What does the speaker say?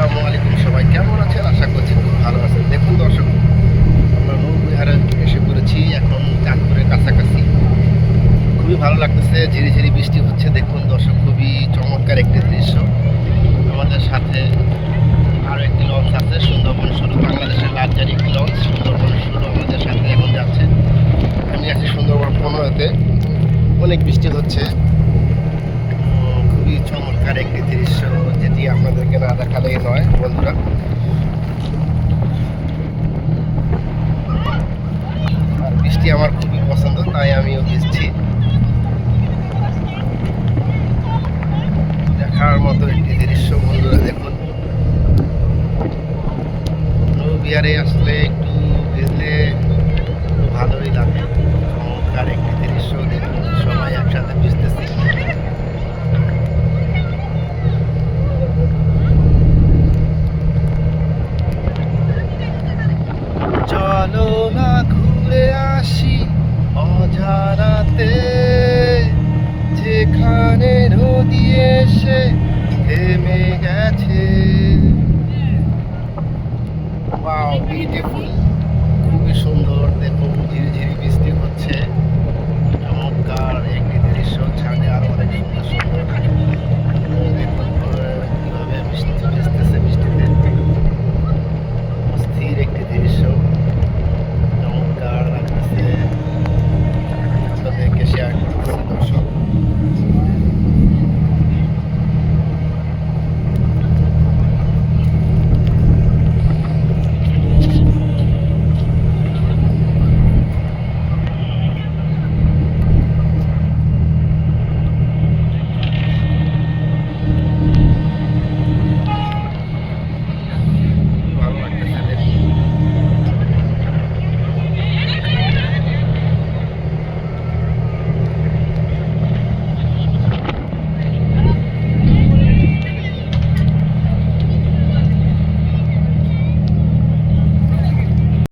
আসসালামু আলাইকুম সবাই, কেমন আছেন? আশা করছি খুব ভালো আছেন। দেখুন দর্শক, আমরা নৌবিহারে এসে পড়েছি এখন চাঁদপুরের কাছাকাছি। খুবই ভালো লাগতেছে, ঝিরি ঝিরি বৃষ্টি হচ্ছে। দেখুন দর্শক, খুবই চমৎকার একটি দৃশ্য। আমাদের সাথে আরও একটি লঞ্চ আছে, সুন্দরবন শুরু, বাংলাদেশের লার্জারি একটি লঞ্চ। সুন্দরবন শুরু আমাদের সাথে এখন যাচ্ছে। আমি আছি সুন্দরবন পনেরোতে। অনেক বৃষ্টি হচ্ছে। না নয়, বন্ধুরা। আর বৃষ্টি আমার খুবই পছন্দ, তাই আমিও ভিজছি দেখার মতো একটি দৃশ্য, বন্ধুরা, দেখুন। বিহারে আসলে একটু ভিজলে ভালোই লাগে। হয়ে গেছে। বাহ বিউটিফুল খুবই সুন্দর দেখুন ঝিরিঝিরি বৃষ্টি হচ্ছে।